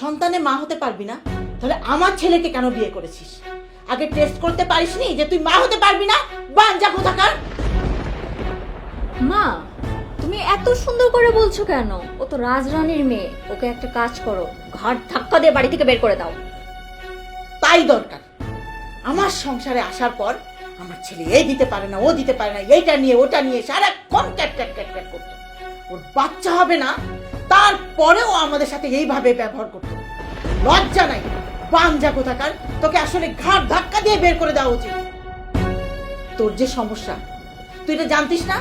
সন্তানে মা হতে পারবি না তাহলে আমার ছেলেকে কেন বিয়ে করেছিস? আগে টেস্ট করতে পারিসনি যে তুই মা হতে পারবি না? বাঞ্জা কোথাকার। মা তুমি এত সুন্দর করে বলছো কেন? ও তো রাজরানীর মেয়ে ওকে একটা কাজ করো ঘাট ধাক্কা দিয়ে বাড়ি থেকে বের করে দাও। তাই দরকার। আমার সংসারে আসার পর আমার ছেলে এই দিতে পারে না ও দিতে পারে না এইটা নিয়ে ওটা নিয়ে সারাক্ষণ ক্যাট ক্যাট ক্যাট ক্যাট করতো। ওর বাচ্চা হবে না তারপরেও আমাদের সাথে এইভাবে ব্যবহার করতো। লজ্জা নাই। বাঞ্জা কোথাকার? তোকে আসলে ঘাট ধাক্কা দিয়ে বের করে দেওয়া উচিত। তোর যে সমস্যা তুই এটা জানতিস না?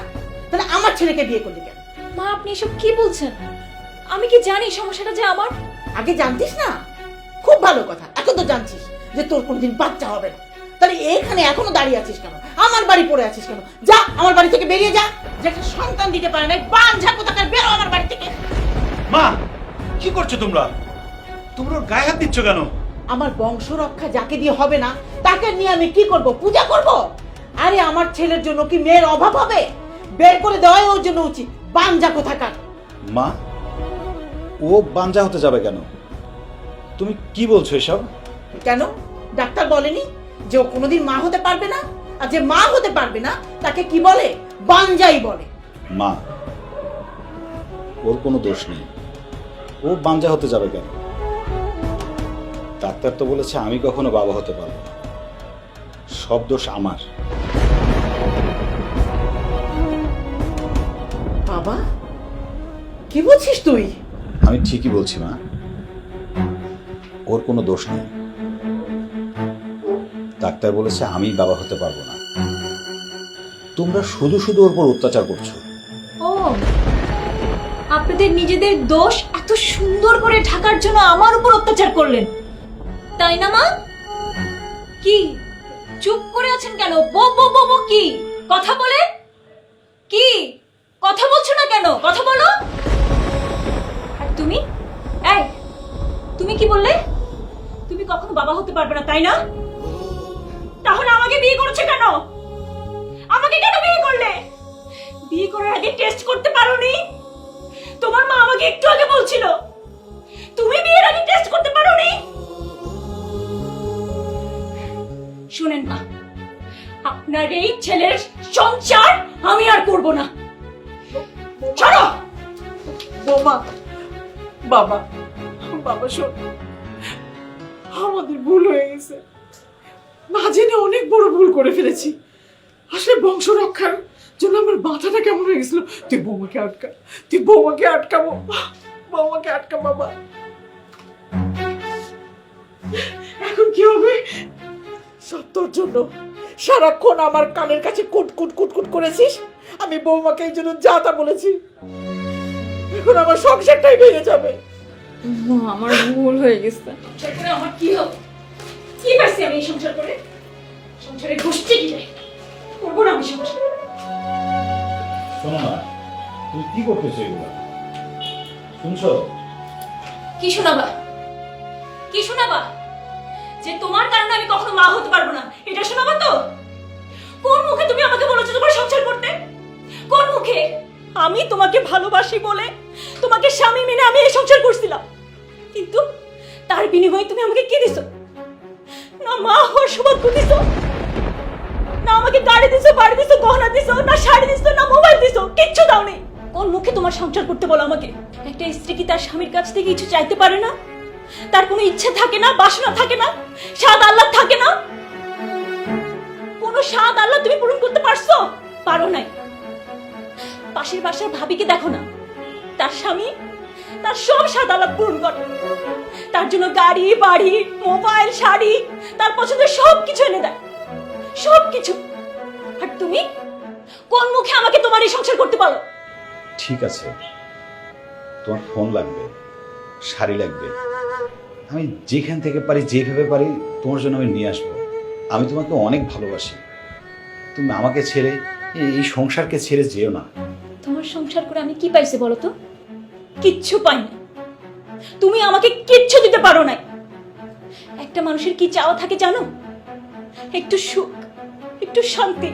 তাহলে আমার ছেলেকে বিয়ে করলি কেন? মা আপনি এসব কি বলছেন? আমি কি জানি সমস্যাটা যে আমার? আগে জানতিস না? খুব ভালো কথা এখন তো জানছিস যে তোর কোনদিন বাচ্চা হবে না। তাহলে এখানে এখনও দাঁড়িয়ে আছিস কেন? আমার বাড়ি পড়ে আছিস কেন? যা আমার বাড়ি থেকে বেরিয়ে যা। যে একটা সন্তান দিতে পারে না বাঞ্ঝা কোথাকার? বেরো আমার বাড়ি থেকে। মা কি করছ তোমরা? তোমরা ওর গায়ে হাত দিচ্ছ কেন? আমার বংশ রক্ষা যাকে দিয়ে হবে না তাকে নিয়ে আমি কি করব? পূজা করব? আরে আমার ছেলের জন্য কি মেয়ের অভাব হবে? বের করে দেওয়াই ওর জন্য উচিত। বাঞ্জা কোথাকার? মা ও বাঞ্জা হতে যাবে কেন? তুমি কি বলছো এসব? কেন? ডাক্তার বলেনি যে ও কোনোদিন মা হতে পারবে না? আর যে মা হতে পারবে না তাকে কি বলে? বাঞ্জাই বলে। মা ওর কোনো দোষ নেই। ও বাঞ্জা হতে যাবে কেন? ডাক্তার তো বলেছে আমি কখনো বাবা হতে পারব না। সব দোষ আমার। বাবা? কি বলছিস তুই? আমি ঠিকই বলছি মা। ওর কোনো দোষ নেই। ডাক্তার বলেছে আমি বাবা হতে পারব না। তোমরা শুধু শুধু ওর উপর অত্যাচার করছ। আপনাদের নিজেদের দোষ এত সুন্দর করে ঢাকার জন্য আমার উপর অত্যাচার করলেন। তাই না, মা? কি? চুপ করে আছেন কেন? কি? কথা বলে? কি? কথা বলছো না কেন? কথা বলো। আর তুমি? তুমি কি বললে? তুমি কখনো বাবা হতে পারবে না, তাই না? তাহলে আমাকে বিয়ে করেছে কেন? আমাকে কেন বিয়ে করলে? বিয়ে করার আগে টেস্ট করতে পারোনি? তোমার মা আমাকে একটু আগে বলছিল। তুমি বিয়ের আগে টেস্ট করতে পারোনি? শুনেন না আপনার এই ছেলের সংসার আমি আর করব না। ছাড়ো! বৌমা, বাবা বাবা, শোন। আমাদের ভুল হয়ে গেছে। না অনেক বড় ভুল করে ফেলেছি। আসলে বংশ রক্ষার জন্য আমার মাথাটা কেমন হয়ে গেছিল। তুই বৌমাকে আটকা তুই বৌমাকে আটকাবো বৌমাকে আটকা বাবা। এখন কি হবে? সব তোর জন্য সারাক্ষণ আমার কানের কাছে কুট কুট কুট কুট করেছিস? আমি বৌমাকে এই জন্য যা তা বলেছি। এখন আমার সংসারটাই ভেঙে যাবে। আমার ভুল হয়ে গেছে। আমার কি হবে কি পারছি আমি এই সংসার করে? সংসারে কি যায় করব না আমি সংসার? শোনো না তুমি কি করতেছো এগুলো? শুনছো? কি শোনাবা? কি শোনাবা? যে তোমার কারণে আমি কখনো মা হতে পারব না। এটা শোনাবা তো? কোন মুখে তুমি আমাকে বলেছ তোমার সংসার করতে? কোন মুখে? আমি তোমাকে ভালোবাসি বলে তোমাকে স্বামী মেনে আমি এই সংসার করছিলাম। কিন্তু তার বিনিময়ে তুমি আমাকে কি দিছো? না মা হওয়ার সৌভাগ্য দিছো না আমাকে গাড়ি দিছো, বাড়ি দিছো, গহনা দিছো, না শাড়ি দিছো, না মোবাইল দিছো, কিচ্ছু দাও নেই কোন মুখে তোমার সংসার করতে বলো আমাকে? একটা স্ত্রী কি তার স্বামীর কাছ থেকে কিছু চাইতে পারে না? তার কোনো ইচ্ছে থাকে না, বাসনা থাকে না, স্বাদ আল্লাহ থাকে না? কোনো স্বাদ আল্লাহ তুমি পূরণ করতে পারছ? পারো নাই। পাশের বাসার ভাবিকে দেখো না। তার স্বামী তার সব স্বাদ আল্লাহ পূরণ করে। তার জন্য গাড়ি, বাড়ি, মোবাইল, শাড়ি, তার পছন্দের সব কিছু এনে দেয়। সব কিছু আর তুমি? কোন মুখে আমাকে তোমার এই সংসার করতে পারো ঠিক আছে। তোমার ফোন লাগবে শাড়ি লাগবে। আমি যেখান থেকে পারি যেভাবে পারি তোমার জন্য আমি নিয়ে আসব। আমি তোমাকে অনেক ভালোবাসি। তুমি আমাকে ছেড়ে এই এই সংসারকে ছেড়ে যেও না। তোমার সংসার করে আমি কি পাইছি বলো তো? কিচ্ছু পাই না তুমি আমাকে কিচ্ছু দিতে পারো না একটা মানুষের কি চাওয়া থাকে জানো? একটু সুখ, একটু শান্তি।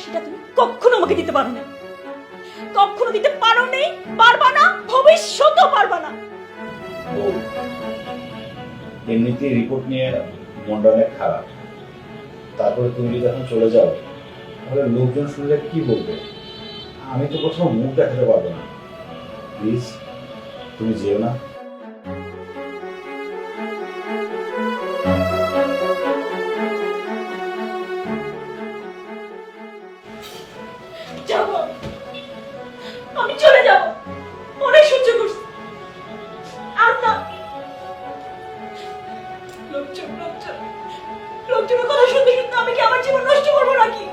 সেটা তুমি কখনো আমাকে দিতে পারো না। কখনো দিতে পারো নেই, পারবা না, ভবিষ্যতেও পারবা না। এমনিতে রিপোর্ট নিয়ে মনটা খারাপ। তারপরে তুমি যখন চলে যাও, তাহলে লোকজন শুনলে কি বলবে? আমি তো কোথাও মুখ দেখাতে পারব না। প্লিজ তুমি যেও না। লোকজন লোকজন লোকজনের কথা শুনতে শুনতে আমি কি আমার জীবন নষ্ট করব নাকি?